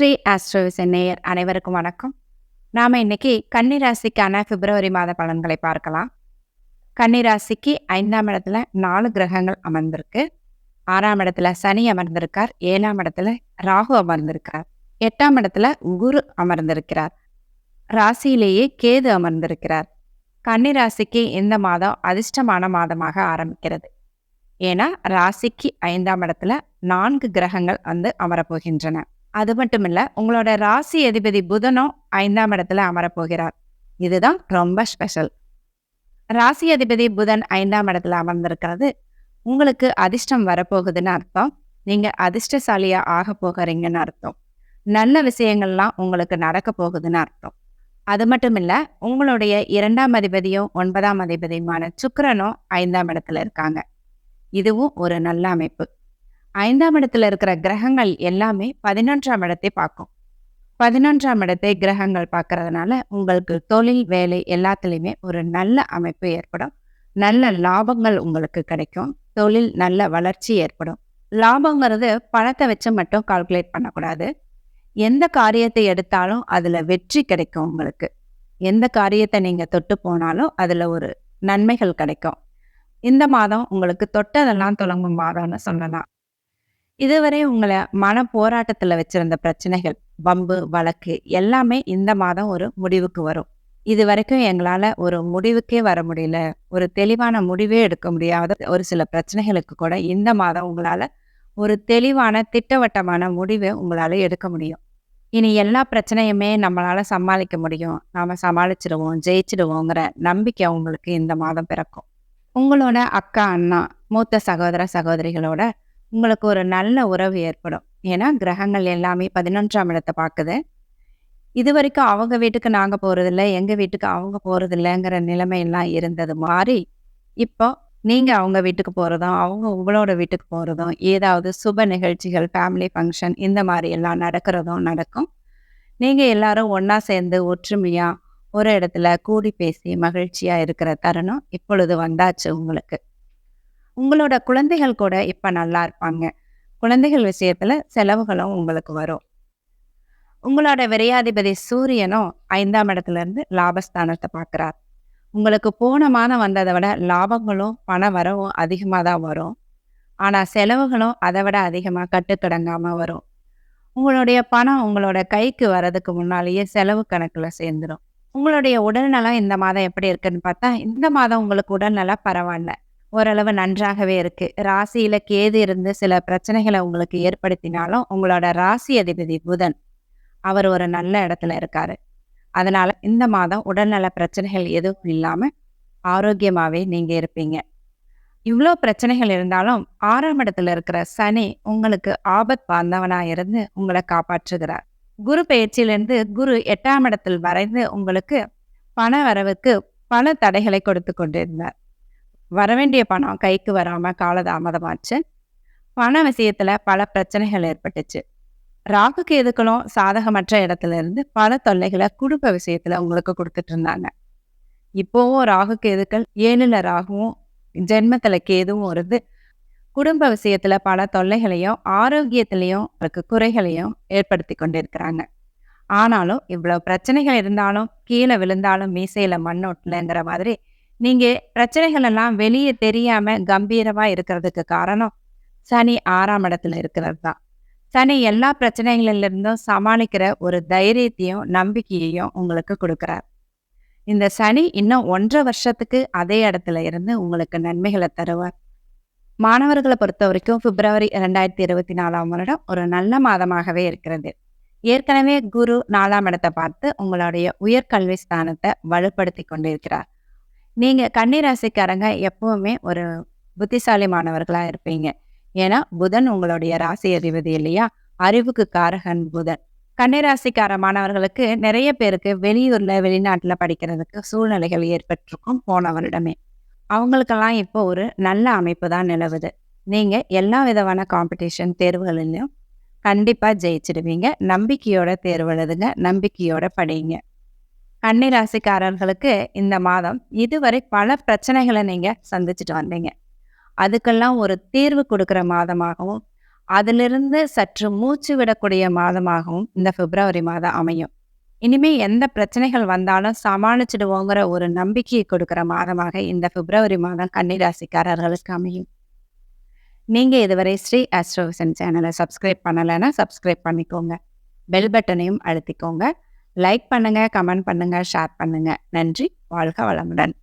ஸ்ரீ ஆஸ்ட்ரோவிசன் நேயர் அனைவருக்கும் வணக்கம். நாம இன்னைக்கு கன்னிராசிக்கான பிப்ரவரி மாத பலன்களை பார்க்கலாம். கன்னிராசிக்கு ஐந்தாம் இடத்துல நாலு கிரகங்கள் அமர்ந்திருக்கு. ஆறாம் இடத்துல சனி அமர்ந்திருக்கார். ஏழாம் இடத்துல ராகு அமர்ந்திருக்கார். எட்டாம் இடத்துல குரு அமர்ந்திருக்கிறார். ராசியிலேயே கேது அமர்ந்திருக்கிறார். கன்னிராசிக்கு இந்த மாதம் அதிர்ஷ்டமான மாதமாக ஆரம்பிக்கிறது. ஏன்னா ராசிக்கு ஐந்தாம் இடத்துல நான்கு கிரகங்கள் வந்து அமரப்போகின்றன. அது மட்டும் இல்லை உங்களோட ராசி அதிபதி புதனும் ஐந்தாம் இடத்துல அமரப்போகிறார். இதுதான் ரொம்ப ஸ்பெஷல் ராசி அதிபதி புதன் ஐந்தாம் இடத்துல அமர்ந்திருக்கிறது. உங்களுக்கு அதிர்ஷ்டம் வரப்போகுதுன்னு அர்த்தம். நீங்கள் அதிர்ஷ்டசாலியாக ஆக போகிறீங்கன்னு அர்த்தம். நல்ல விஷயங்கள்லாம் உங்களுக்கு நடக்க போகுதுன்னு அர்த்தம். அது மட்டும் இல்லை உங்களுடைய இரண்டாம் அதிபதியும் ஒன்பதாம் அதிபதியுமான சுக்கரனும் ஐந்தாம் இடத்துல இருக்காங்க. இதுவும் ஒரு நல்ல அமைப்பு. ஐந்தாம் இடத்துல இருக்கிற கிரகங்கள் எல்லாமே பதினொன்றாம் இடத்தை பார்க்கும். பதினொன்றாம் இடத்தை கிரகங்கள் பார்க்கறதுனால உங்களுக்கு தொழில் வேலை எல்லாத்துலேயுமே ஒரு நல்ல அமைப்பு ஏற்படும். நல்ல லாபங்கள் உங்களுக்கு கிடைக்கும். தொழில் நல்ல வளர்ச்சி ஏற்படும். லாபங்கிறது பணத்தை வச்சு மட்டும் கால்குலேட் பண்ணக்கூடாது. எந்த காரியத்தை எடுத்தாலும் அதில் வெற்றி கிடைக்கும் உங்களுக்கு. எந்த காரியத்தை நீங்கள் தொட்டு போனாலும் அதில் ஒரு நன்மைகள் கிடைக்கும். இந்த மாதம் உங்களுக்கு தொட்டதெல்லாம் தொடங்கும் மாதம்னு சொல்லலாம். இதுவரை உங்களை மன போராட்டத்துல வச்சிருந்த பிரச்சனைகள் வம்பு வழக்கு எல்லாமே இந்த மாதம் ஒரு முடிவுக்கு வரும். இது வரைக்கும் எங்களால ஒரு முடிவுக்கே வர முடியல. ஒரு தெளிவான முடிவே எடுக்க முடியாத ஒரு சில பிரச்சனைகளுக்கு கூட இந்த மாதம் உங்களால ஒரு தெளிவான திட்டவட்டமான முடிவை உங்களால எடுக்க முடியும். இனி எல்லா பிரச்சனையுமே நம்மளால சமாளிக்க முடியும். நாம சமாளிச்சிடுவோம் ஜெயிச்சிடுவோங்கிற நம்பிக்கை உங்களுக்கு இந்த மாதம் பிறக்கும். உங்களோட அக்கா அண்ணா மூத்த சகோதர சகோதரிகளோட உங்களுக்கு ஒரு நல்ல உறவு ஏற்படும். ஏன்னா கிரகங்கள் எல்லாமே பதினொன்றாம் இடத்தை பார்க்குது. இது வரைக்கும் அவங்க வீட்டுக்கு நாங்கள் போகிறதில்ல எங்கள் வீட்டுக்கு அவங்க போகிறதில்லங்கிற நிலைமையெல்லாம் இருந்தது மாதிரி இப்போ நீங்கள் அவங்க வீட்டுக்கு போகிறதும் அவங்க உங்களோட வீட்டுக்கு போகிறதும் ஏதாவது சுப நிகழ்ச்சிகள் ஃபேமிலி ஃபங்க்ஷன் இந்த மாதிரி எல்லாம் நடக்கிறதும் நடக்கும். நீங்கள் எல்லாரும் ஒன்றா சேர்ந்து ஒற்றுமையாக ஒரு இடத்துல கூடி பேசி மகிழ்ச்சியாக இருக்கிற தருணம் இப்பொழுது வந்தாச்சு உங்களுக்கு. உங்களோட குழந்தைகள் கூட இப்போ நல்லா இருப்பாங்க. குழந்தைகள் விஷயத்துல செலவுகளும் உங்களுக்கு வரும். உங்களோட விரையாதிபதி சூரியனும் ஐந்தாம் இடத்துல இருந்து லாபஸ்தானத்தை பார்க்குறார். உங்களுக்கு போன மாதம் வந்ததை விட லாபங்களும் பண வரவும் அதிகமாக தான் வரும். ஆனால் செலவுகளும் அதை விட அதிகமாக கட்டுக்கடங்காமல் வரும். உங்களுடைய பணம் உங்களோட கைக்கு வர்றதுக்கு முன்னாலேயே செலவு கணக்கில் சேர்ந்துடும் உங்களுடைய உடல்நலம் இந்த மாதம் எப்படி இருக்குன்னு பார்த்தா இந்த மாதம் உங்களுக்கு உடல்நலம் பரவாயில்ல. ஓரளவு நன்றாகவே இருக்கு. ராசியில கேது இருந்து சில பிரச்சனைகளை உங்களுக்கு ஏற்படுத்தினாலும் உங்களோட ராசி அதிபதி புதன் அவர் ஒரு நல்ல இடத்துல இருக்காரு. அதனால இந்த மாதம் உடல்நல பிரச்சனைகள் எதுவும் இல்லாம ஆரோக்கியமாவே நீங்க இருப்பீங்க. இவ்வளோ பிரச்சனைகள் இருந்தாலும் ஆறாம் இடத்துல இருக்கிற சனி உங்களுக்கு ஆபத் பாந்தவனா இருந்து உங்களை காப்பாற்றுகிறார். குரு பயிற்சியிலிருந்து குரு எட்டாம் இடத்தில் வரைந்து உங்களுக்கு பண வரவுக்கு பல தடைகளை கொடுத்து கொண்டிருந்தார். வரவேண்டிய பணம் கைக்கு வராமல் காலதாமதமாச்சு. பண விஷயத்துல பல பிரச்சனைகள் ஏற்பட்டுச்சு. ராகு கேதுக்களும் சாதகமற்ற இடத்துல இருந்து பல தொல்லைகளை குடும்ப விஷயத்துல உங்களுக்கு கொடுத்துட்டு இருந்தாங்க. இப்போவும் ராகு கேதுக்கள் ஏழுல ராகுவும் ஜென்மத்துல கேதுவும் இருந்து குடும்ப விஷயத்துல பல தொல்லைகளையும் ஆரோக்கியத்திலையும் அவருக்கு குறைகளையும் ஏற்படுத்தி கொண்டிருக்கிறாங்க. ஆனாலும் இவ்வளவு பிரச்சனைகள் இருந்தாலும் கீழே விழுந்தாலும் மீசையில மண்ணோட்டலங்கிற மாதிரி நீங்க பிரச்சனைகள் எல்லாம் வெளியே தெரியாம கம்பீரமாக இருக்கிறதுக்கு காரணம் சனி ஆறாம் இடத்துல இருக்கிறது தான் சனி எல்லா பிரச்சனைகளிலிருந்தும் சமாளிக்கிற ஒரு தைரியத்தையும் நம்பிக்கையையும் உங்களுக்கு கொடுக்கிறார். இந்த சனி இன்னும் ஒன்றரை வருஷத்துக்கு அதே இடத்துல இருந்து உங்களுக்கு நன்மைகளை தருவார். மாணவர்களை பொறுத்த வரைக்கும் பிப்ரவரி ரெண்டாயிரத்தி இருபத்தி நாலாம் வருடம் ஒரு நல்ல மாதமாகவே இருக்கிறது. ஏற்கனவே குரு நாலாம் இடத்தை பார்த்து உங்களுடைய உயர்கல்வி ஸ்தானத்தை வலுப்படுத்தி கொண்டிருக்கிறார். நீங்க கன்னிராசிக்காரங்க எப்பவுமே ஒரு புத்திசாலிமானவர்களா இருப்பீங்க. ஏன்னா புதன் உங்களுடைய ராசி அதிபதி இல்லையா? அறிவுக்கு காரகன் புதன். கன்னிராசிக்கார மாணவர்களுக்கு நிறைய பேருக்கு வெளியூர்ல வெளிநாட்டுல படிக்கிறதுக்கு சூழ்நிலைகள் ஏற்பட்டிருக்கும் போன வருடமே. அவங்களுக்கெல்லாம் இப்போ ஒரு நல்ல அமைப்பு தான் நிலவுது. நீங்க எல்லா விதமான காம்படிஷன் தேர்வுகளிலும் கண்டிப்பா ஜெயிச்சிடுவீங்க. நம்பிக்கையோட தேர்வு எழுதுங்க. நம்பிக்கையோட படிங்க. கன்னிராசிக்காரர்களுக்கு இந்த மாதம் இதுவரை பல பிரச்சனைகளை நீங்கள் சந்திச்சுட்டு வந்தீங்க. அதுக்கெல்லாம் ஒரு தீர்வு கொடுக்குற மாதமாகவும் அதிலிருந்து சற்று மூச்சு விடக்கூடிய மாதமாகவும் இந்த பிப்ரவரி மாதம் அமையும். இனிமே எந்த பிரச்சனைகள் வந்தாலும் சமாளிச்சிடுவோங்கிற ஒரு நம்பிக்கையை கொடுக்குற மாதமாக இந்த பிப்ரவரி மாதம் கன்னிராசிக்காரர்களுக்கு அமையும். நீங்கள் இதுவரை ஸ்ரீ ஆஸ்ட்ரோவிசன் சேனலை சப்ஸ்கிரைப் பண்ணலைன்னா சப்ஸ்கிரைப் பண்ணிக்கோங்க. பெல் பட்டனையும் அழுத்திக்கோங்க. லைக் பண்ணுங்க கமெண்ட் பண்ணுங்க ஷேர் பண்ணுங்க. நன்றி வாழ்க வளமுடன்.